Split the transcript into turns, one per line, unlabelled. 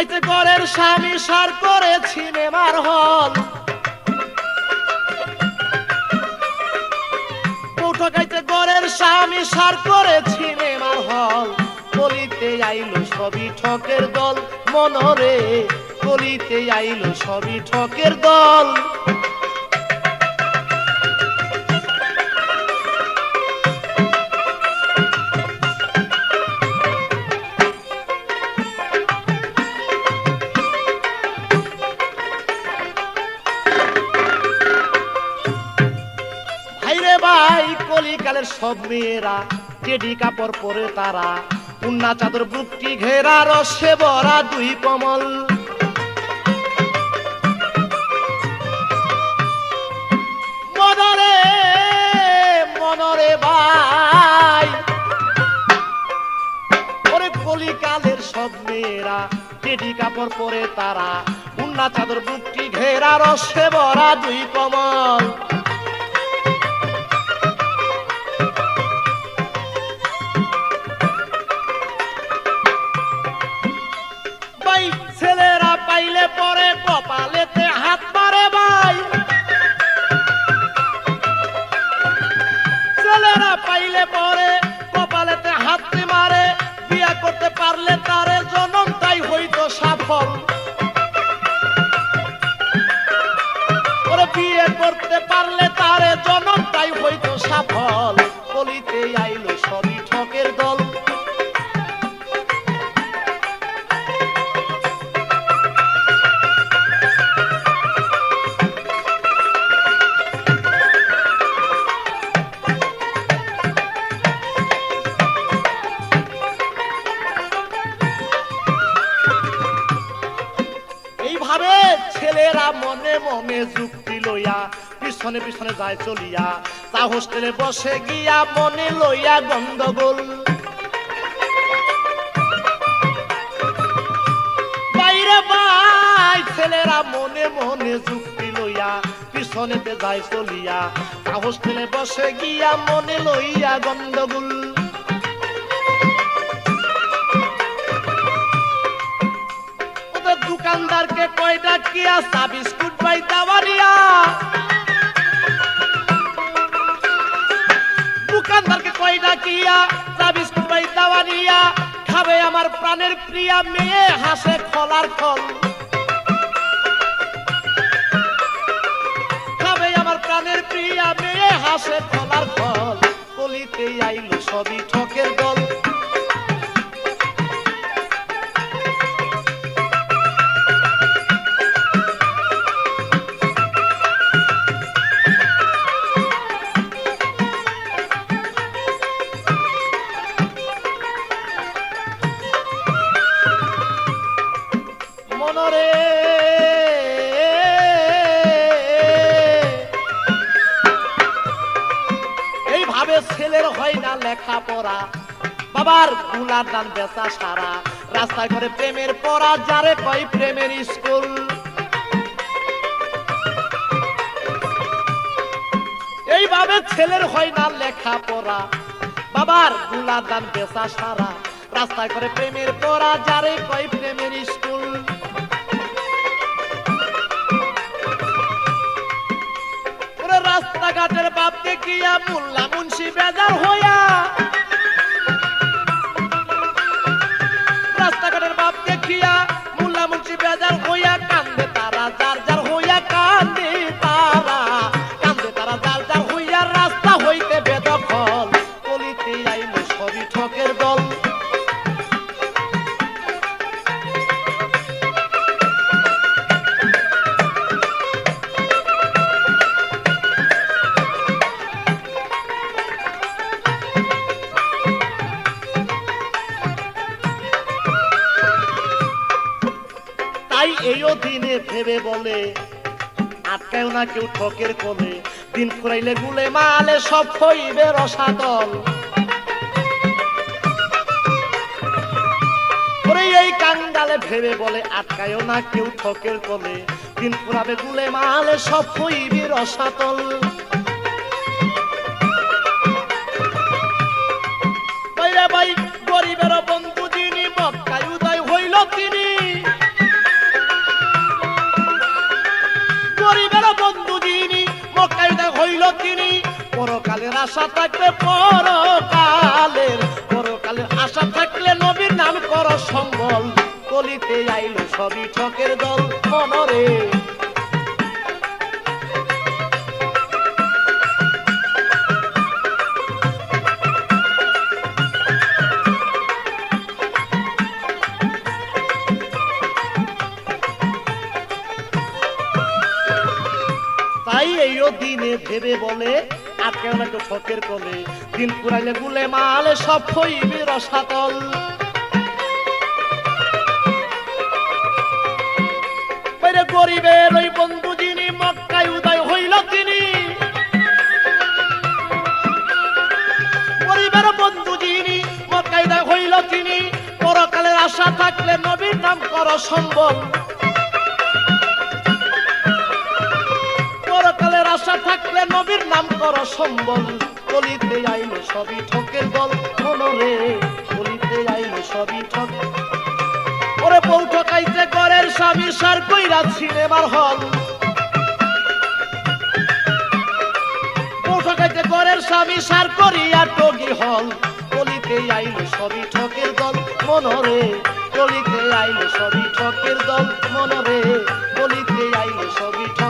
ঠকাইতে করের স্বামী সার করে সিনেমার হল। স্বামী সার করে সিনেমার হল। বলিতে আইলো সবই ঠকের দল, মনরে কলিতে আইলো সবই ঠকের দল। ভাই, কলিকালের সব মেয়েরা টেডি কাপড় পরে তারা, উন্না চাদর বুকটি ঘেরা, রসে ভরা দুই কমল। ভাই কলিকালের টেডি কাপড় পরে তারা, উন্না চাদর বুকটি ঘেরা, রসে ভরা দুই কমল। পরে কপালেতে হাত মারে ভাই। ছেলেরা পাইলে পরে কপালেতে হাত মারে, বিয়া করতে পারলে তারে জনম, তাই হইতো সফল বিয়ে করতে পারলে তারে জনম, তাই হইতো সফল কলিতে আইলো সবই ঠকের দল। মনে মনে যুক্তি লইয়া, পিছনে পিছনে যায় চলিয়া, তা হোস্টেলে বসে গিয়া মনে লইয়া গন্ডগোল। বাইরে ভাই ছেলেরা মনে মনে যুক্তি লইয়া, পিছনেতে যায় চলিয়া, তা হোস্টেলে বসে গিয়া মনে লইয়া গন্ডগোল। দোকানদারকে কিয়া চা বিস্কুট পাই দাওয়ারিয়া দোকানদারকে কিয়া চা বিস্কুট পাই দাওয়ারিয়া খাবে আমার প্রাণের প্রিয়া মেয়ে, হাসে খল মনরে। এইভাবে ছেলের হয় না লেখাপড়া। বাবারগুলার দান বেচা সারা। রাস্তায় করে প্রেমের পড়া, যারে কয় প্রেমের স্কুল। এইভাবে ছেলের হয় না লেখাপড়া। বাবারগুলার দান বেচা সারা। রাস্তায় করে প্রেমের পড়া, যারে কয় প্রেমের স্কুল। রাস্তাঘাটের বাপ দেখিয়া মোল্লা মুন্সি বেজার হইয়া তাই এইও দিনে ভেবে বলে আটকায় না কেউ ঠকের কোলে। দিন ফুরাইলে গুলে মালে সব হইবে রসাতল। এই কাঙ্গালে ভেবে বলে, আটকায়ও না কেউ ঠকের কোলে। দিন ফুরাবে গুলে মালে সব হইবে রসাতল। বাইরে ভাই আশা থাকবে পরকালের পরকালের আশা থাকলে নবীর নাম কর সম্বল। কলিতে আইলো সবই ঠকের দল, মনরে। দিনে ভেবে বলে আজকে অনেক ফকের কলে। দিন পুরাইলে গুলে মালে, সব হইবে রসাতল। গরিবের ওই বন্ধু সম্বল কলিতে আইলো সবই ঠকের দল মনরে কলিতে আইলো সবই ঠক। ওরে বউ ঠকাইতে ঘরের স্বামী সার কইরা সিনেমার হল। ঠকাইতে ঘরের স্বামী সার করিয়া টগি হল। কলিতে আইলো সবই ঠকের দল। মনরে কলিতে আইলো সবই ঠকের দল। মনরে কলিতে আইলো সবই মনরে